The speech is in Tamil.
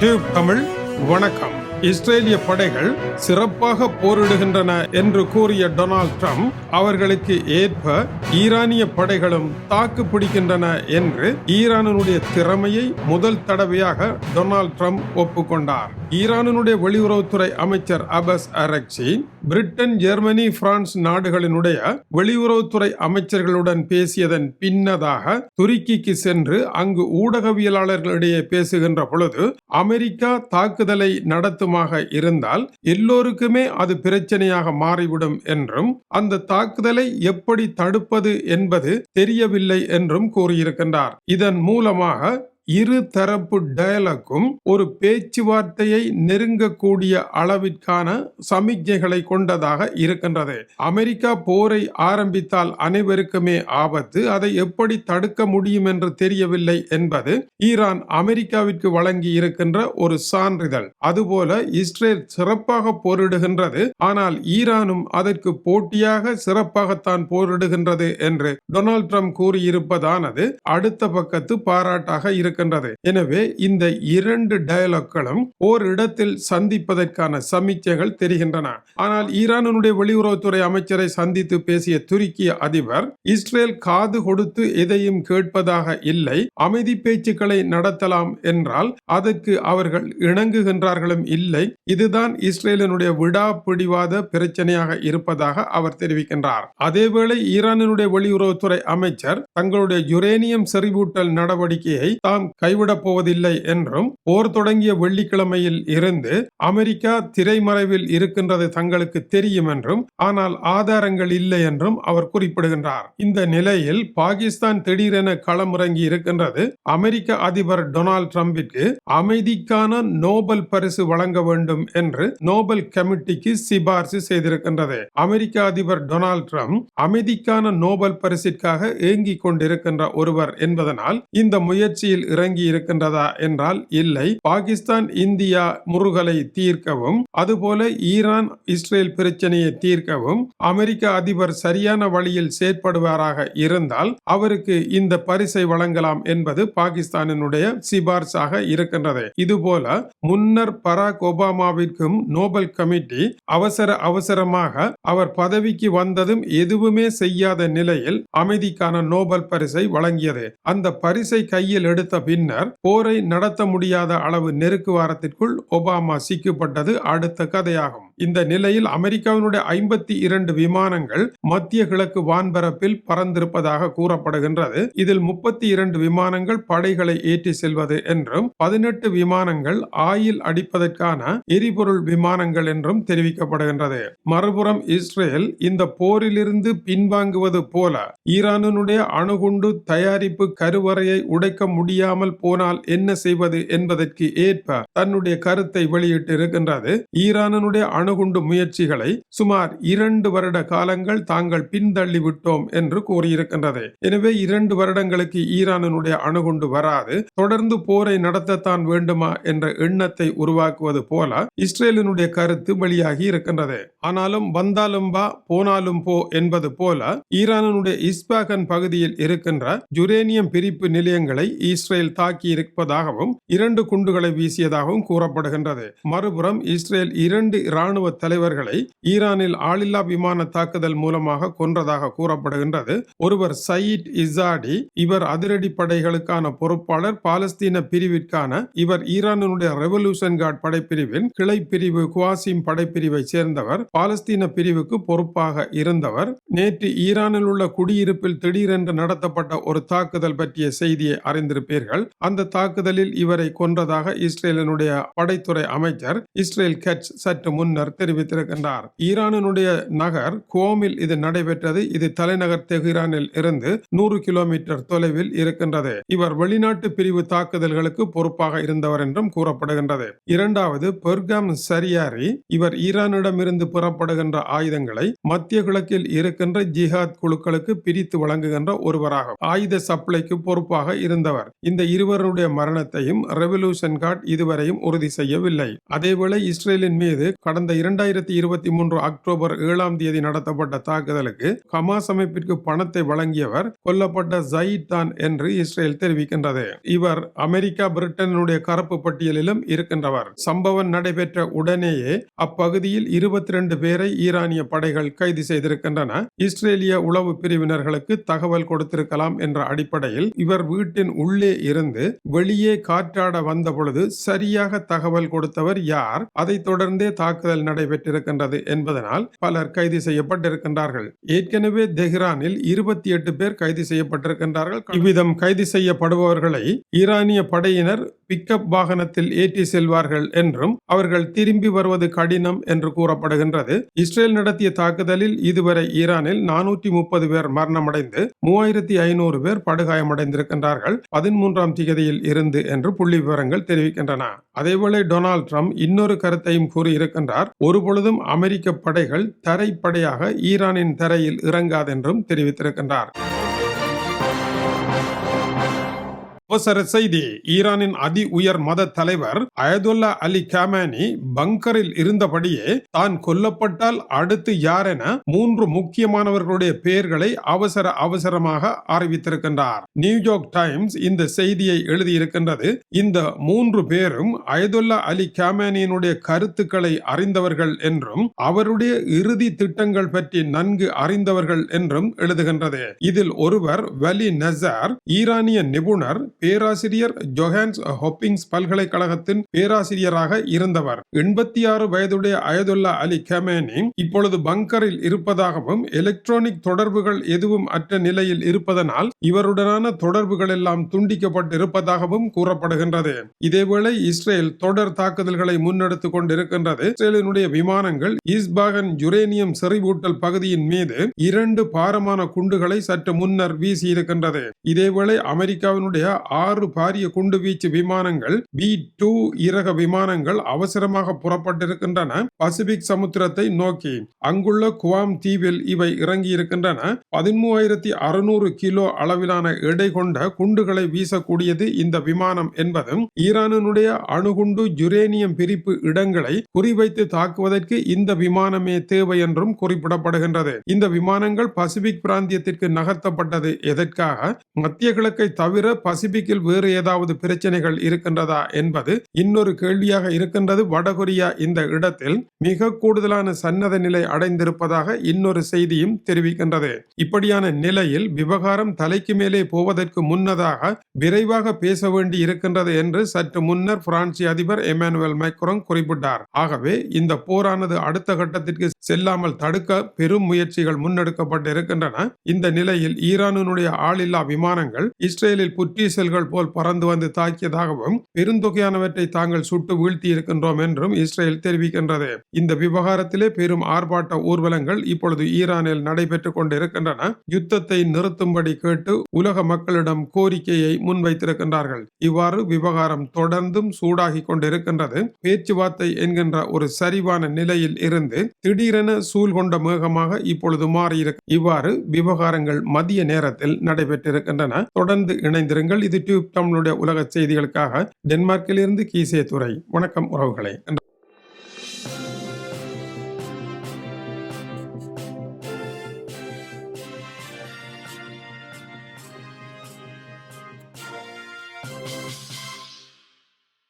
டியூப் தமிழ் வணக்கம். இஸ்ரேலிய படைகள் சிறப்பாக போரிடுகின்றன என்று கூறிய டொனால்ட் ட்ரம்ப் அவர்களுக்கு ஏற்ப ஈரானிய படைகளும் தாக்கு பிடிக்கின்றன என்று ஈரானினுடைய திறமையை முதல் தடவையாக டொனால்ட் ட்ரம்ப் ஒப்புக்கொண்டார். ஈரானினுடைய வெளியுறவுத்துறை அமைச்சர் Abbas Araghchi Britain Germany France நாடுகளினுடைய வெளியுறவுத்துறை அமைச்சர்களுடன் பேசியதன் பின்னதாக துருக்கிக்கு சென்று அங்கு ஊடகவியலாளர்களிடையே பேசுகின்ற பொழுது அமெரிக்கா தாக்குதலை நடத்துமாக இருந்தால் எல்லோருக்குமே அது பிரச்சனையாக மாறிவிடும் என்றும் அந்த தாக்குதலை எப்படி தடுப்பது என்பது தெரியவில்லை என்றும் கூறியிருக்கின்றார். இதன் மூலமாக இரு தரப்பு டயலாக்கும் ஒரு பேச்சுவார்த்தையை நெருங்கக்கூடிய அளவிற்கான சமிக்ஞைகளை கொண்டதாக இருக்கின்றது. அமெரிக்கா போரை ஆரம்பித்தால் அனைவருக்குமே ஆபத்து அதை எப்படி தடுக்க முடியும் என்று தெரியவில்லை என்பது ஈரான் அமெரிக்காவிற்கு வழங்கி இருக்கின்ற ஒரு சான்றிதழ். அதுபோல இஸ்ரேல் சிறப்பாக போரிடுகின்றது ஆனால் ஈரானும் அதற்கு போட்டியாக சிறப்பாகத்தான் போரிடுகின்றது என்று டொனால்ட் ட்ரம்ப் கூறியிருப்பதானது அடுத்த பக்கத்து பாராட்டாக இருக்கின்றது. எனவே இந்த இரண்டு டயலாக்களும் ஓர் இடத்தில் சந்திப்பதற்கான சமிச்சைகள் தெரிகின்றன. ஆனால் ஈரானுடைய வெளியுறவுத்துறை அமைச்சரை சந்தித்து பேசிய துருக்கிய அதிபர் இஸ்ரேல் காது கொடுத்து எதையும் கேட்பதாக இல்லை அமைதி பேச்சுக்களை நடத்தலாம் என்றால் அதற்கு அவர்கள் இணங்குகின்றார்களும் இல்லை. இதுதான் இஸ்ரேலினுடைய விடாப்பிடிவாத பிரச்சனையாக இருப்பதாக அவர் தெரிவிக்கின்றார். அதேவேளை ஈரானினுடைய வெளியுறவுத்துறை அமைச்சர் தங்களுடைய யுரேனியம் செறிவூட்டல் நடவடிக்கையை தாம் கைவிடப் போவதில்லை என்றும் போர் தொடங்கிய வெள்ளிக்கிழமையில் இருந்து அமெரிக்கா திரைமறைவில் இருக்கின்றது தங்களுக்கு தெரியும் என்றும் ஆனால் ஆதாரங்கள் இல்லை என்றும் அவர் குறிப்பிடுகின்றார். இந்த நிலையில் பாகிஸ்தான் திடீரென களமிறங்கி இருக்கின்றது அமெரிக்க அதிபர் டொனால்ட் ட்ரம்பிற்கு அமைதிக்கான நோபல் பரிசு வழங்க வேண்டும் என்று நோபல் கமிட்டிக்கு சிபார்சு செய்திருக்கின்றது. அமெரிக்க அதிபர் டொனால்ட் ட்ரம்ப் அமைதிக்கான நோபல் பரிசிற்காக ஏங்கிக் கொண்டிருக்கின்ற ஒருவர் என்பதனால் இந்த முயற்சியில் இறங்கி இருக்கின்றதா என்றால் இல்லை. பாகிஸ்தான் இந்தியா முருகலை தீர்க்கவும் அதுபோல ஈரான் இஸ்ரேல் பிரச்சனையை தீர்க்கவும் அமெரிக்க அதிபர் சரியான வழியில் செயற்படுவாராக இருந்தால் அவருக்கு இந்த பரிசை வழங்கலாம் என்பது பாகிஸ்தானினுடைய சிபார்சாக இருக்கின்றது. இதுபோல முன்னர் பராக் ஒபாமாவிற்கும் நோபல் கமிட்டி அவசர அவசரமாக அவர் பதவிக்கு வந்ததும் எதுவுமே செய்யாத நிலையில் அமைதிக்கான நோபல் பரிசை வழங்கியது. அந்த பரிசை கையில் எடுத்த பின்னர் போரை நடத்த முடியாத அளவு நெருக்கு வாரத்திற்குள் ஒபாமா சிக்கப்பட்டது அடுத்த கதையாகும். இந்த நிலையில் அமெரிக்காவினுடைய ஐம்பத்தி இரண்டு விமானங்கள் மத்திய கிழக்கு வான்பரப்பில் பறந்திருப்பதாக கூறப்படுகின்றது. இதில் முப்பத்தி இரண்டு விமானங்கள் படைகளை ஏற்றி செல்வது என்றும் பதினெட்டு விமானங்கள் ஆயில் அடிப்பதற்கான எரிபொருள் விமானங்கள் என்றும் தெரிவிக்கப்படுகின்றது. மறுபுறம் இஸ்ரேல் இந்த போரிலிருந்து பின்வாங்குவது போல ஈரானினுடைய அணுகுண்டு தயாரிப்பு கருவறையை உடைக்க முடியாமல் போனால் என்ன செய்வது என்பதற்கு ஏற்ப தன்னுடைய கருத்தை வெளியிட்டிருக்கின்றது. இருக்கின்றது அணு அணுகுண்டு முயற்சிகளை சுமார் இரண்டு வருட காலங்கள் தாங்கள் பின்தள்ளி விட்டோம் என்று கூறியிருக்கின்றது. எனவே இரண்டு வருடங்களுக்கு ஈரானினுடைய அணுகுண்டு வராது. தொடர்ந்து போரை நடத்தத்தான் வேண்டுமா என்ற எண்ணத்தை உருவாக்குவது போல இஸ்ரேலினுடைய கருத்து வெளியாகி இருக்கின்றது. ஆனாலும் வந்தாலும் வா போனாலும் போ என்பது போல ஈரானினுடைய இஸ்பாகன் பகுதியில் இருக்கின்ற யுரேனியம் பிரிப்பு நிலையங்களை இஸ்ரேல் தாக்கி இருப்பதாகவும் இரண்டு குண்டுகளை வீசியதாகவும் கூறப்படுகின்றது. மறுபுறம் இஸ்ரேல் இரண்டு இராணுவ தலைவர்களை ஈரானில் ஆளில்லா விமான தாக்குதல் மூலமாக கொன்றதாக கூறப்படுகின்றது. ஒருவர் சயீத் இசாடி இவர் அதிரடி படைகளுக்கான பொறுப்பாளர் பாலஸ்தீன பிரிவிற்கான இவர் ஈரானினுடைய ரெவல்யூஷன் கார்டு படைப்பிரிவின் கிளை பிரிவு குவாசிம் படைப்பிரிவை சேர்ந்தவர் பாலஸ்தீன பிரிவுக்கு பொறுப்பாக இருந்தவர். நேற்று ஈரானில் உள்ள குடியிருப்பில் திடீரென்று நடத்தப்பட்ட ஒரு தாக்குதல் பற்றிய செய்தியை அறிந்திருப்பீர்கள். அந்த தாக்குதலில் இவரை கொன்றதாக இஸ்ரேலினுடைய படைத்துறை அமைச்சர் இஸ்ரேல் கட்ச் சற்று முன்னர் தெரிவித்திருக்கின்றார். ஈரானினுடைய நகர் கோமில் இது நடைபெற்றது. இது தலைநகர் தெஹ்ரானில் இருந்து நூறு கிலோமீட்டர் தொலைவில் இருக்கின்றது. இவர் வெளிநாட்டு பிரிவு தாக்குதல்களுக்கு பொறுப்பாக இருந்தவர் என்றும் கூறப்படுகின்றது. இரண்டாவது பெர்காம் சரியாரி இவர் ஈரானிடமிருந்து புறப்படுகின்ற ஆயுதங்களை மத்திய கிழக்கில் இருக்கின்ற ஜிஹாத் குழுக்களுக்கு பிரித்து வழங்குகின்ற ஒருவராகும். ஆயுத சப்ளைக்கு பொறுப்பாக இருந்தவர். இந்த இருவருடைய மரணத்தையும் ரெவல்யூஷன் கார்டு இதுவரையும் உறுதி செய்யவில்லை. அதேவேளை இஸ்ரேலின் மீது கடந்த கடந்த இரண்டாயிரத்தி இருபத்தி மூன்று அக்டோபர் ஏழாம் தேதி நடத்தப்பட்ட தாக்குதலுக்கு ஹமாஸ் அமைப்பிற்கு பணத்தை வழங்கியவர் கொல்லப்பட்ட ஜயீத் தான் என்று இஸ்ரேல் தெரிவிக்கின்றது. இவர் அமெரிக்கா பிரிட்டனுடைய கருப்பு பட்டியலிலும் இருக்கின்றவர். சம்பவம் நடைபெற்ற உடனேயே அப்பகுதியில் இருபத்தி ரெண்டு பேரை ஈரானிய படைகள் கைது செய்திருக்கின்றன. இஸ்ரேலிய உளவு பிரிவினர்களுக்கு தகவல் கொடுத்திருக்கலாம் என்ற அடிப்படையில் இவர் வீட்டின் உள்ளே இருந்து வெளியே காற்றாட வந்த பொழுது சரியாக தகவல் கொடுத்தவர் யார்? அதைத் தொடர்ந்தே தாக்குதல் நடைபெற்றிருக்கின்றது என்பதனால் பலர் கைது செய்யப்பட்டிருக்கின்றார்கள். ஏற்கனவே தெஹ்ரானில் இருபத்தி எட்டு பேர் கைது செய்யப்பட்டிருக்கின்றார்கள். இவ்விதம் கைது செய்யப்படுபவர்களை ஈரானிய படையினர் பிக்கப் வாகனத்தில் ஏற்றி செல்வார்கள் என்றும் அவர்கள் திரும்பி வருவது கடினம் என்று கூறப்படுகின்றது. இஸ்ரேல் நடத்திய தாக்குதலில் இதுவரை ஈரானில் நானூற்றி முப்பது பேர் மரணமடைந்து மூவாயிரத்தி ஐநூறு பேர் படுகாயமடைந்திருக்கின்றார்கள். பதிமூன்றாம் திகதியில் இருந்து என்று புள்ளி விவரங்கள் தெரிவிக்கின்றன. அதேவேளை டொனால்ட் ட்ரம்ப் இன்னொரு கருத்தையும் கூறியிருக்கின்றார். ஒருபொழுதும் அமெரிக்க படைகள் தரைப்படையாக ஈரானின் தரையில் இறங்காதென்றும் தெரிவித்திருக்கின்றார். அவசர செய்தி. ஈரானின் அதி உயர் மத தலைவர் அயதுல்லா அலி காமானி பங்கரில் இருந்தபடியே தான் கொல்லப்பட்டால் அடுத்து யார் என மூன்று முக்கியமானவர்களுடைய பெயர்களை அவசர அவசரமாக அறிவித்திருக்கின்றார். நியூயார்க் டைம்ஸ் இந்த செய்தியை எழுதியிருக்கின்றது. இந்த மூன்று பேரும் அயதுல்லா அலி காமானியினுடைய கருத்துக்களை அறிந்தவர்கள் என்றும் அவருடைய இறுதி திட்டங்கள் பற்றி நன்கு அறிந்தவர்கள் என்றும் எழுதுகின்றது. இதில் ஒருவர் வலி நசார் ஈரானிய நிபுணர் பேராசிரியர் ஜொஹான்ஸ் ஹொப்பிங்ஸ் பல்கலைக்கழகத்தின் பேராசிரியராக இருந்தவர். எண்பத்தி ஆறு வயதுடைய அயதுல்லா அலி கமேனி இப்பொழுது பங்கரில் இருப்பதாகவும் எலக்ட்ரானிக் தொடர்புகள் எதுவும் அற்ற நிலையில் இருப்பதனால் இவருடனான தொடர்புகள் எல்லாம் துண்டிக்கப்பட்டிருப்பதாகவும் கூறப்படுகின்றது. இதேவேளை இஸ்ரேல் தொடர் தாக்குதல்களை முன்னெடுத்துக் கொண்டிருக்கின்றது. இஸ்ரேலினுடைய விமானங்கள் ஈஸ்பாகன் யுரேனியம் செறிவூட்டல் பகுதியின் மீது இரண்டு பாரமான குண்டுகளை சற்று முன்னர் வீசியிருக்கின்றது. இதேவேளை அமெரிக்காவினுடைய ஆறு பாரிய குண்டு வீச்சு விமானங்கள் பி டூ இரக விமானங்கள் அவசரமாக புறப்பட்டிருக்கின்றன. பசிபிக் சமுத்திரத்தை நோக்கி அங்குள்ள குவாம் தீவில் இவை இறங்கியிருக்கின்றன. பதிமூவாயிரத்தி அறுநூறு கிலோ அளவிலான எடை கொண்ட குண்டுகளை வீசக்கூடியது இந்த விமானம் என்பதும் ஈரானினுடைய அணுகுண்டு யுரேனியம் பிரிப்பு இடங்களை குறிவைத்து தாக்குவதற்கு இந்த விமானமே தேவை என்றும் குறிப்பிடப்படுகின்றது. இந்த விமானங்கள் பசிபிக் பிராந்தியத்திற்கு நகர்த்தப்பட்டது. எதற்காக? மத்திய கிழக்கை தவிர பசிபிக் பசிபிக்கில் வேறு ஏதாவது பிரச்சனைகள் இருக்கின்றதா என்பது இன்னொரு கேள்வியாக இருக்கின்றது. வடகொரியா இந்த இடத்தில் மிக கூடுதலான சன்னத நிலை அடைந்திருப்பதாக இன்னொரு செய்தியும் தெரிவிக்கின்றது. இப்படியான நிலையில் விவகாரம் தலைக்கு மேலே போவதற்கு முன்னதாக விரைவாக பேச வேண்டி இருக்கின்றது என்று சற்று முன்னர் பிரான்சி அதிபர் எமானுவேல் மைக்ரோன் குறிப்பிட்டார். ஆகவே இந்த போரானது அடுத்த கட்டத்திற்கு செல்லாமல் தடுக்க பெரும் முயற்சிகள் முன்னெடுக்கப்பட்டிருக்கின்றன. இந்த நிலையில் ஈரானுடைய ஆளில்லா விமானங்கள் இஸ்ரேலில் புற்றீசல் புற்றீசல்கள் போல் பறந்து வந்து தாக்கியதாகவும் பெருந்தொகையானவற்றை தாங்கள் சுட்டு வீழ்த்தி இருக்கின்றோம் என்றும் இஸ்ரேல் தெரிவிக்கின்றது. இந்த விவகாரத்திலே பெரும் ஆர்ப்பாட்ட ஊர்வலங்கள் இப்பொழுது ஈரானில் நடைபெற்றுக் கொண்டிருக்கின்றன. யுத்தத்தை நிறுத்தும்படி கேட்டு உலக மக்களிடம் கோரிக்கையை முன்வைத்திருக்கின்றார்கள். இவ்வாறு விவகாரம் தொடர்ந்தும் சூடாகி கொண்டிருக்கின்றது. பேச்சுவார்த்தை என்கின்ற ஒரு சரிவான நிலையில் இருந்து திடீரென சூழ் கொண்ட மேகமாக இப்பொழுது மாறியிருக்கு. இவ்வாறு விவகாரங்கள் மதிய நேரத்தில் நடைபெற்றிருக்கின்றன. தொடர்ந்து இணைந்திருங்கள். இது யூடியூப் தமிழுடைய உலக செய்திகளுக்காக டென்மார்க்கிலிருந்து கீசே துறை வணக்கம் உறவுகளை.